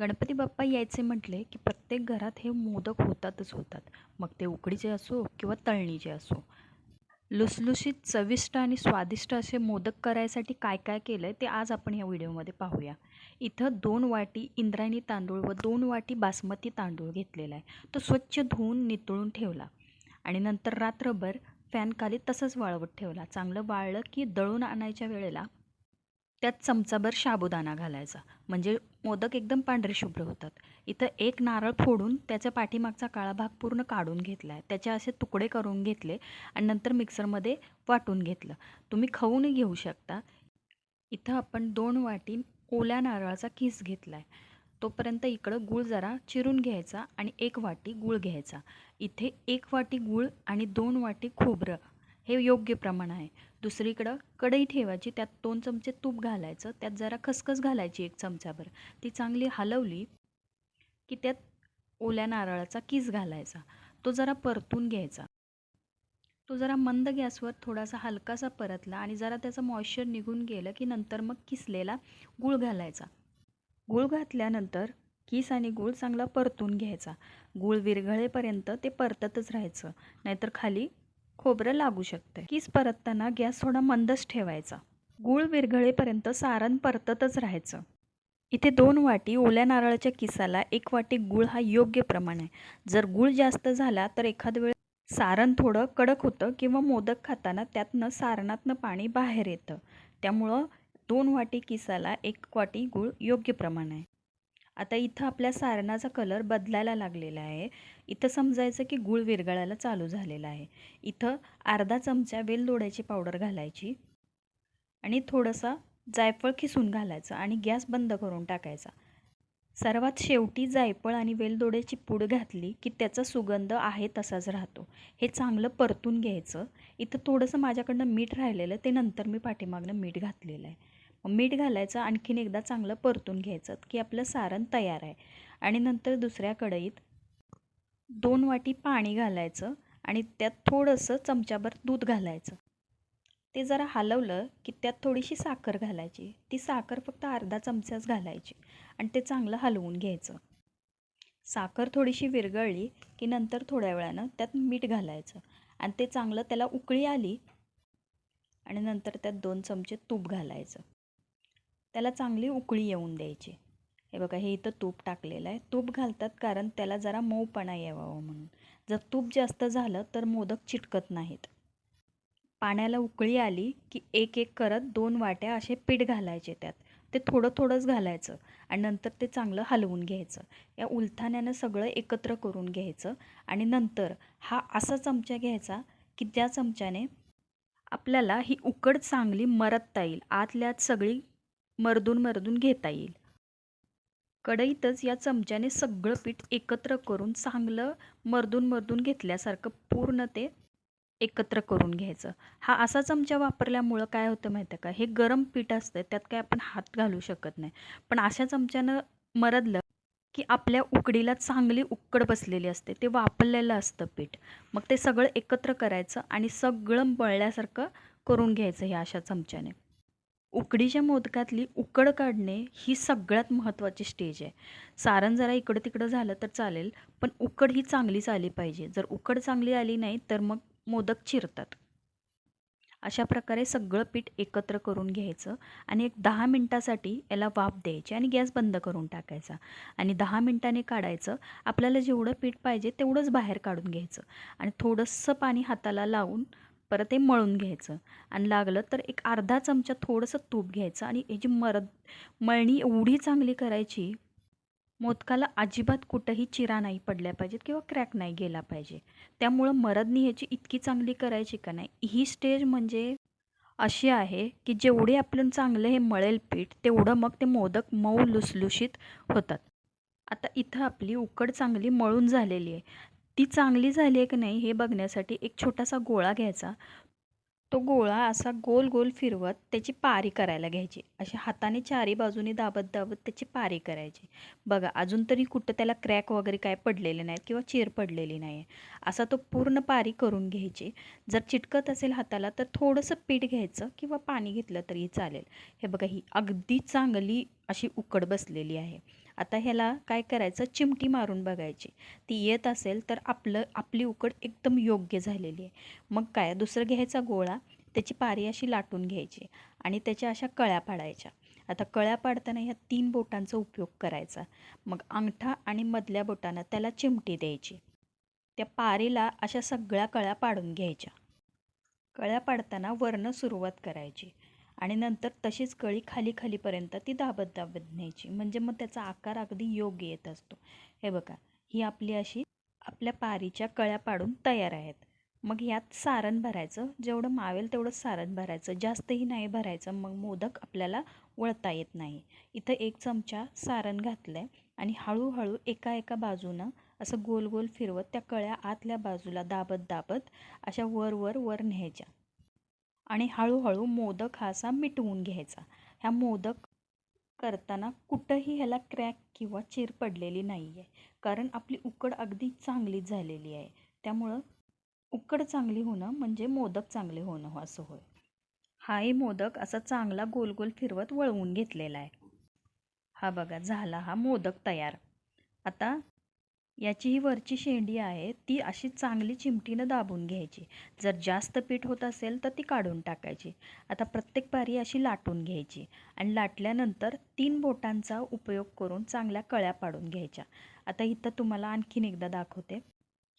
गणपती बाप्पा यायचे म्हटले की प्रत्येक घरात हे मोदक होतातच होतात. मग ते उकडीचे असो किंवा तळणीचे असो. लुसलुशीत चविष्ट आणि स्वादिष्ट असे मोदक करायसाठी काय काय केलं आहे ते आज आपण या व्हिडिओमध्ये पाहूया. इथं दोन वाटी इंद्रायणी तांदूळ व दोन वाटी बासमती तांदूळ घेतलेला आहे. तो स्वच्छ धुवून नितळून ठेवला. आणि नंतर रात्रभर फॅनखाली तसंच वाळवत ठेवला. चांगलं वाळलं की दळून आणायच्या वेळेला त्यात चमचाभर साबुदाणा घालायचा. म्हणजे मोदक एकदम पांढरे शुभ्र होतात. इथं एक नारळ फोडून त्याच्या पाठीमागचा काळा भाग पूर्ण काढून घेतला आहे त्याचे असे तुकडे करून घेतले आणि नंतर मिक्सरमध्ये वाटून घेतलं. तुम्ही खाऊनही घेऊ शकता. इथं आपण दोन वाटी ओल्या नारळाचा किस घेतला आहे तोपर्यंत इकडं गूळ जरा चिरून घ्यायचा आणि एक वाटी गूळ घ्यायचा. इथे एक वाटी गूळ आणि दोन वाटी खोबरं. हे योग्य प्रमाण आहे. दुसरीकडं कढई ठेवायची त्यात दोन चमचे तूप घालायचं त्यात जरा खसखस घालायची एक चमचाभर. ती चांगली हलवली की त्यात ओल्या नारळाचा किस घालायचा. तो जरा परतून घ्यायचा. तो जरा मंद गॅसवर थोडासा हलकासा परतला आणि जरा त्याचं मॉइश्चर निघून गेलं की नंतर मग किसलेला गूळ घालायचा. गूळ घातल्यानंतर किस आणि गूळ चांगला परतून घ्यायचा. गूळ विरघळेपर्यंत ते परततच राहायचं. नाहीतर खाली खोबरं लागू शकते कीस परतताना गॅस थोडा मंदच ठेवायचा. गूळ विरघळेपर्यंत सारण परततच राहायचं. इथे दोन वाटी ओल्या नारळाच्या किसाला एक वाटी गूळ हा योग्य प्रमाण आहे. जर गूळ जास्त झाला तर एखाद वेळ सारण थोडं कडक होतं किंवा मोदक खाताना त्यातनं सारणातनं पाणी बाहेर येतं. त्यामुळं दोन वाटी किसाला एक वाटी गूळ योग्य प्रमाण आहे. आता इथं आपल्या सारणाचा कलर बदलायला लागलेला आहे. इथं समजायचं की गूळ विरघळायला चालू झालेला आहे. इथं अर्धा चमचा वेलदोड्याची पावडर घालायची आणि थोडंसं जायफळ खिसून घालायचं आणि गॅस बंद करून टाकायचा. सर्वात शेवटी जायफळ आणि वेलदोड्याची पूड घातली की त्याचा सुगंध आहे तसाच राहतो. हे चांगलं परतून घ्यायचं. इथं थोडंसं माझ्याकडनं मीठ राहिलेलं ते नंतर मी पाठीमागनं मीठ घातलेलं आहे. मीठ घालायचं आणखीन एकदा चांगलं परतून घ्यायचं की आपलं सारण तयार आहे. आणि नंतर दुसऱ्या कढईत दोन वाटी पाणी घालायचं आणि त्यात थोडंसं चमच्याभर दूध घालायचं. ते जरा हलवलं की त्यात थोडीशी साखर घालायची. ती साखर फक्त अर्धा चमचाच घालायची आणि ते चांगलं हलवून घ्यायचं. साखर थोडीशी विरघळली की नंतर थोड्या वेळानं त्यात मीठ घालायचं आणि ते चांगलं त्याला उकळी आली आणि नंतर त्यात दोन चमचे तूप घालायचं. त्याला चांगली उकळी येऊन द्यायची. हे बघा हे इथं तूप टाकलेलं आहे. तूप घालतात कारण त्याला जरा मऊपणा यावावं म्हणून. जर तूप जास्त झालं तर मोदक चिटकत नाहीत. पाण्याला उकळी आली की एक एक करत दोन वाट्या असे पीठ घालायचे त्यात. ते थोडं थोडंच घालायचं आणि नंतर ते चांगलं हलवून घ्यायचं. या उलथाण्यानं सगळं एकत्र करून घ्यायचं आणि नंतर हा असा चमचा घ्यायचा की त्या चमच्याने आपल्याला ही उकड चांगली मरतता येईल. आतल्यात सगळी मरदून मरदून घेता येईल. कढईतच या चमच्याने सगळं पीठ एकत्र करून चांगलं मरदून मरदून घेतल्यासारखं पूर्ण ते एकत्र करून घ्यायचं. हा असा चमचा वापरल्यामुळं काय होतं माहिती आहे का? हे गरम पीठ असतं त्यात काय आपण हात घालू शकत नाही. पण अशा चमच्यानं मरदलं की आपल्या उकडीला चांगली उकड बसलेली असते ते वापरलेलं असतं पीठ. मग ते सगळं एकत्र करायचं आणि सगळं बळल्यासारखं करून घ्यायचं हे अशा चमच्याने. उकडीच्या मोदकातली उकड काढणे ही सगळ्यात महत्त्वाची स्टेज आहे. सारण जरा इकडं तिकडं झालं तर चालेल पण उकड ही चांगलीच आली पाहिजे. जर उकड चांगली आली नाही तर मग मोदक चिरतात. अशा प्रकारे सगळं पीठ एकत्र करून घ्यायचं आणि एक दहा मिनटासाठी याला वाफ द्यायची आणि गॅस बंद करून टाकायचा. आणि दहा मिनटाने काढायचं. आपल्याला जेवढं पीठ पाहिजे तेवढंच बाहेर काढून घ्यायचं. आणि थोडंसं पाणी हाताला लावून परत ते मळून घ्यायचं. आणि लागलं तर एक अर्धा चमचा थोडंसं तूप घ्यायचं. आणि याची मरद मळणी एवढी चांगली करायची मोदकाला अजिबात कुठंही चिरा नाही पडल्या पाहिजेत किंवा क्रॅक नाही गेला पाहिजे. त्यामुळं मरदनी ह्याची इतकी चांगली करायची का नाही? ही स्टेज म्हणजे अशी आहे की जेवढे आपलं चांगलं हे मळेल पीठ तेवढं मग ते मोदक मऊ लुसलुशीत होतात. आता इथं आपली उकड चांगली मळून झालेली आहे. ती चांगली झाली आहे की नाही हे बघण्यासाठी एक छोटासा गोळा घ्यायचा. तो गोळा असा गोल गोल फिरवत त्याची पारी करायला घ्यायची. अशा हाताने चारी बाजूने दाबत दाबत त्याची पारी करायची. बघा अजून तरी कुठं त्याला क्रॅक वगैरे काय पडलेले नाहीत किंवा चीर पडलेली नाही आहे असा तो पूर्ण पारी करून घ्यायची. जर चिटकत असेल हाताला तर थोडंसं पीठ घ्यायचं किंवा पाणी घेतलं तरी चालेल. हे बघा ही अगदी चांगली अशी उकड बसलेली आहे. आता ह्याला काय करायचं? चिमटी मारून बघायची. ती येत असेल तर आपलं आपली उकड एकदम योग्य झालेली आहे. मग काय? दुसरं घ्यायचा गोळा. त्याची पारी अशी लाटून घ्यायची आणि त्याच्या अशा कळ्या पाडायच्या. आता कळ्या पाडताना ह्या तीन बोटांचा उपयोग करायचा. मग अंगठा आणि मधल्या बोटानं त्याला चिमटी द्यायची. त्या पारीला अशा सगळ्या कळ्या पाडून घ्यायच्या. कळ्या पाडताना वरणं सुरुवात करायची. आणि नंतर तशीच कळी खाली खालीपर्यंत ती दाबत दाबत न्यायची. म्हणजे मग त्याचा आकार अगदी योग्य येत असतो. हे बघा ही आपली अशी आपल्या पारीच्या कळ्या पाडून तयार आहेत. मग यात सारण भरायचं. जेवढं मावेल तेवढं सारण भरायचं. जास्तही नाही भरायचं. मग मोदक आपल्याला वळता येत नाही. इथं एक चमचा सारण घातलं आहे आणि हळूहळू एका एका बाजूनं असं गोल गोल फिरवत त्या कळ्या आतल्या बाजूला दाबत दाबत अशा वर वर वर न्यायच्या. आणि हळूहळू मोदक हा असा मिटवून घ्यायचा. ह्या मोदक करताना कुठंही ह्याला क्रॅक किंवा चीर पडलेली नाही आहे कारण आपली उकड अगदी चांगलीच झालेली आहे. त्यामुळं उकड चांगली होणं म्हणजे मोदक चांगले होणं असं होय. हाही मोदक असा चांगला गोल गोल फिरवत वळवून घेतलेला आहे. हा बघा झाला हा मोदक तयार. आता याची ही वरची शेंडी आहे ती अशी चांगली चिमटीनं दाबून घ्यायची. जर जास्त पीठ होत असेल तर ती काढून टाकायची. आता प्रत्येक पारी अशी लाटून घ्यायची आणि लाटल्यानंतर तीन बोटांचा उपयोग करून चांगल्या कळ्या पाडून घ्यायच्या. आता इथं तुम्हाला आणखीन एकदा दाखवते.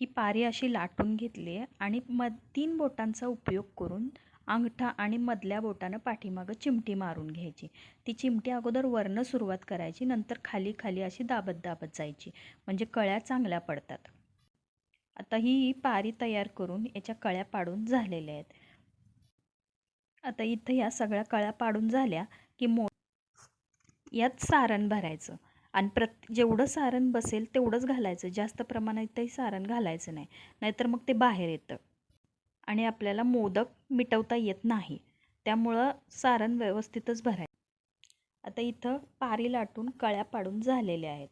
ही पारी अशी लाटून घेतली आहे आणि मग तीन बोटांचा उपयोग करून अंगठा आणि मधल्या बोटानं पाठीमागं चिमटी मारून घ्यायची. ती चिमटी अगोदर वरनं सुरुवात करायची नंतर खाली खाली अशी दाबत दाबत जायची. म्हणजे कळ्या चांगल्या पडतात. आता ही पारी तयार करून याच्या कळ्या पाडून झालेल्या आहेत. आता इथं ह्या सगळ्या कळ्या पाडून झाल्या की मो यात सारण भरायचं. आणि प्रत जेवढं सारण बसेल तेवढंच घालायचं. जास्त प्रमाणात इथंही सारण घालायचं नाही. नाहीतर मग ते बाहेर येतं. आणि आपल्याला मोदक मिटवता येत नाही. त्यामुळं सारण व्यवस्थितच भरायचं. आता इथं पारी लाटून कळ्या पाडून झालेल्या आहेत.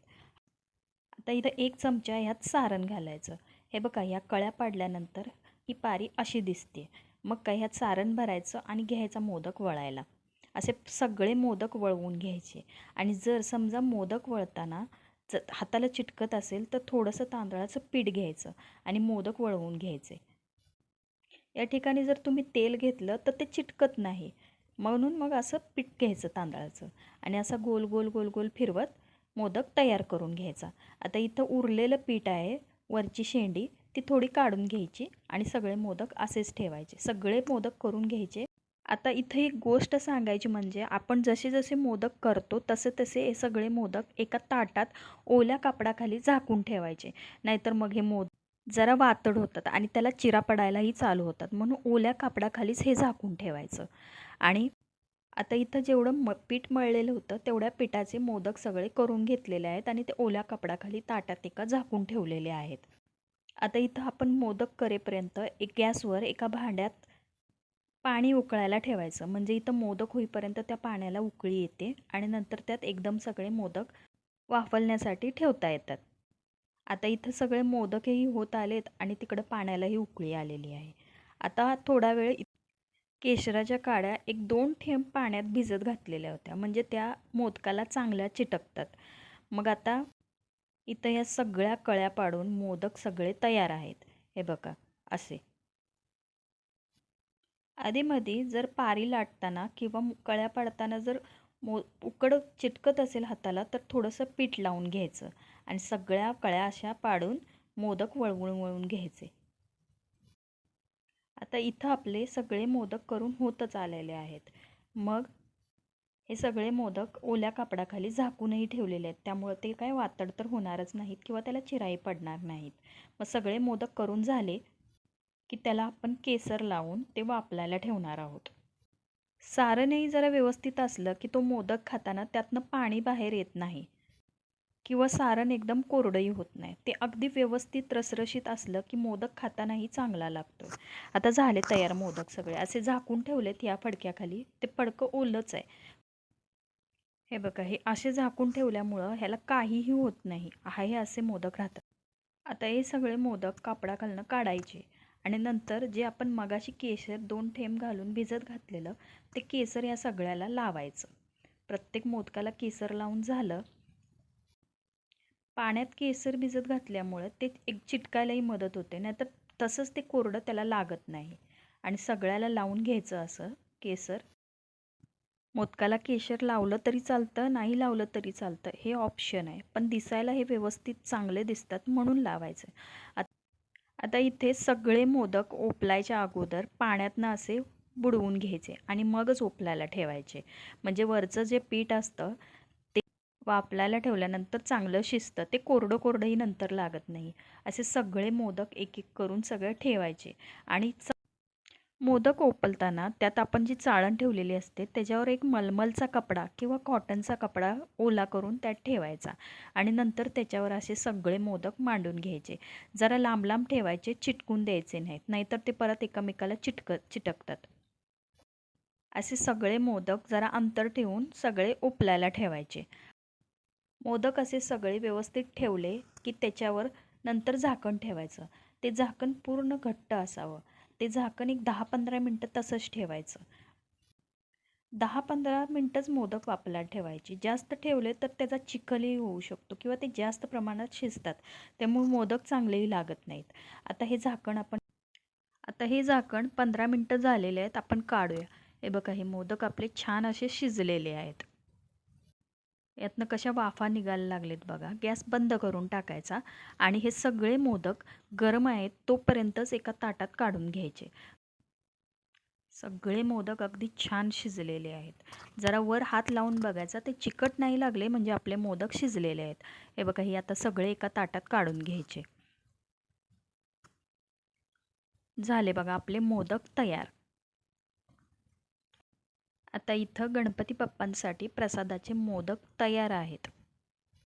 आता इथं एक चमचा ह्यात सारण घालायचं. हे बघा ह्या कळ्या पाडल्यानंतर ही पारी अशी दिसते. मग काय ह्यात सारण भरायचं आणि घ्यायचा मोदक वळायला. असे सगळे मोदक वळवून घ्यायचे. आणि जर समजा मोदक वळताना ज हाताला चिटकत असेल तर थोडंसं तांदळाचं पीठ घ्यायचं आणि मोदक वळवून घ्यायचे. या ठिकाणी जर तुम्ही तेल घेतलं तर ते चिटकत नाही. म्हणून मग असं पीठ घ्यायचं तांदळाचं आणि असं गोल गोल गोल गोल फिरवत मोदक तयार करून घ्यायचा. आता इथं उरलेलं पीठ आहे वरची शेंडी ती थोडी काढून घ्यायची आणि सगळे मोदक असेच ठेवायचे. सगळे मोदक करून घ्यायचे. आता इथं एक गोष्ट सांगायची म्हणजे आपण जसे जसे मोदक करतो तसे तसे हे सगळे मोदक एका ताटात ओल्या कापडाखाली झाकून ठेवायचे. नाहीतर मग हे मोद जरा वातड होतात आणि त्याला चिरा पडायलाही चालू होतात. म्हणून ओल्या कापडाखालीच हे झाकून ठेवायचं. आणि आता इथं जेवढं म पीठ मळलेलं होतं तेवढ्या पिठाचे मोदक सगळे करून घेतलेले आहेत आणि ते ओल्या कापडाखाली ताटात एका झाकून ठेवलेले आहेत. आता इथं आपण मोदक करेपर्यंत एक गॅसवर एका भांड्यात पाणी उकळायला ठेवायचं. म्हणजे इथं मोदक होईपर्यंत त्या पाण्याला उकळी येते आणि नंतर त्यात एकदम सगळे मोदक वाफलण्यासाठी ठेवता येतात. आता इथं सगळे मोदकही होत आलेत आणि तिकडं पाण्यालाही उकळी आलेली आहे. आता थोडा वेळ केशराच्या काड्या एक दोन थेंब पाण्यात भिजत घातलेल्या होत्या. म्हणजे त्या मोदकाला चांगल्या चिटकतात. मग आता इथं ह्या सगळ्या कळ्या पाडून मोदक सगळे तयार आहेत. हे बघा असे. आधीमध्ये जर पारी लाटताना किंवा कळ्या पाडताना जर मो उकड चिटकत असेल हाताला तर थोडंसं पीठ लावून घ्यायचं आणि सगळ्या कळ्या अशा पाडून मोदक वळवून वळवून घ्यायचे. आता इथं आपले सगळे मोदक करून होतच आलेले आहेत. मग हे सगळे मोदक ओल्या कापडाखाली झाकूनही ठेवलेले आहेत. त्यामुळं ते काय वातड तर होणारच नाहीत किंवा त्याला चिराई पडणार नाहीत. मग सगळे मोदक करून झाले की त्याला आपण केसर लावून ते वापलायला ठेवणार आहोत. सारणही जरा व्यवस्थित असलं की तो मोदक खाताना त्यातनं पाणी बाहेर येत नाही. किंवा सारण एकदम कोरडंही होत नाही. ते अगदी व्यवस्थित रसरशीत असलं की मोदक खातानाही चांगला लागतो. आता झाले तयार मोदक सगळे. असे झाकून ठेवलेत या फडक्याखाली. ते फडकं ओलंच आहे. हे बघा हे असे झाकून ठेवल्यामुळं ह्याला काहीही होत नाही. आहे असे मोदक राहतात. आता हे सगळे मोदक कापडाखालनं काढायचे. आणि नंतर जे आपण मगाशी केशर दोन थेंब घालून भिजत घातलेलं ते केसर या सगळ्याला लावायचं. प्रत्येक मोदकाला केसर लावून झालं. पाण्यात केसर भिजत घातल्यामुळं ते एक चिटकायलाही मदत होते नाहीतर तसंच ते कोरडं त्याला लागत नाही. आणि सगळ्याला लावून घ्यायचं असं केसर. मोदकाला केशर लावलं तरी चालतं नाही लावलं तरी चालतं हे ऑप्शन आहे. पण दिसायला हे व्यवस्थित चांगले दिसतात म्हणून लावायचं. आता इथे सगळे मोदक ओपलायच्या अगोदर पाण्यातनं असे बुडवून घ्यायचे आणि मगच ओपलायला ठेवायचे. म्हणजे वरचं जे पीठ असतं ते वापलायला ठेवल्यानंतर चांगलं शिजतं. ते कोरडं कोरडंही नंतर लागत नाही. असे सगळे मोदक एक एक करून सगळे ठेवायचे आणि च मोदक ओपलताना त्यात आपण जी चाळण ठेवलेली असते त्याच्यावर एक मलमलचा कपडा किंवा कॉटनचा कपडा ओला करून त्यात ठेवायचा आणि नंतर त्याच्यावर असे सगळे मोदक मांडून घ्यायचे. जरा लांब लांब ठेवायचे चिटकून द्यायचे नाहीत नाहीतर ते परत एकमेकाला चिटक चिटकतात. असे सगळे मोदक जरा अंतर ठेवून सगळे ओपलायला ठेवायचे. मोदक असे सगळे व्यवस्थित ठेवले की त्याच्यावर नंतर झाकण ठेवायचं. ते झाकण पूर्ण घट्ट असावं. ते झाकण एक दहा पंधरा मिनटं तसंच ठेवायचं. दहा पंधरा मिनटंच मोदक वापरायला ठेवायचे. जास्त ठेवले तर त्याचा चिखलही होऊ शकतो किंवा ते जास्त प्रमाणात शिजतात. त्यामुळे मोदक चांगलेही लागत नाहीत. आता हे झाकण आपण आता हे झाकण पंधरा मिनटं झालेले आहेत. आपण काढूया. हे बघा हे मोदक आपले छान असे शिजलेले आहेत. यातनं कशा वाफा निघायला लागलेत बघा. गॅस बंद करून टाकायचा आणि हे सगळे मोदक गरम आहेत तोपर्यंतच एका ताटात काढून घ्यायचे. सगळे मोदक अगदी छान शिजलेले आहेत. जरा वर हात लावून बघायचा. ते चिकट नाही लागले म्हणजे आपले मोदक शिजलेले आहेत. हे बघा हे आता सगळे एका ताटात काढून घ्यायचे. झाले बघा आपले मोदक तयार. आता इथं गणपती बाप्पांसाठी प्रसादाचे मोदक तयार आहेत.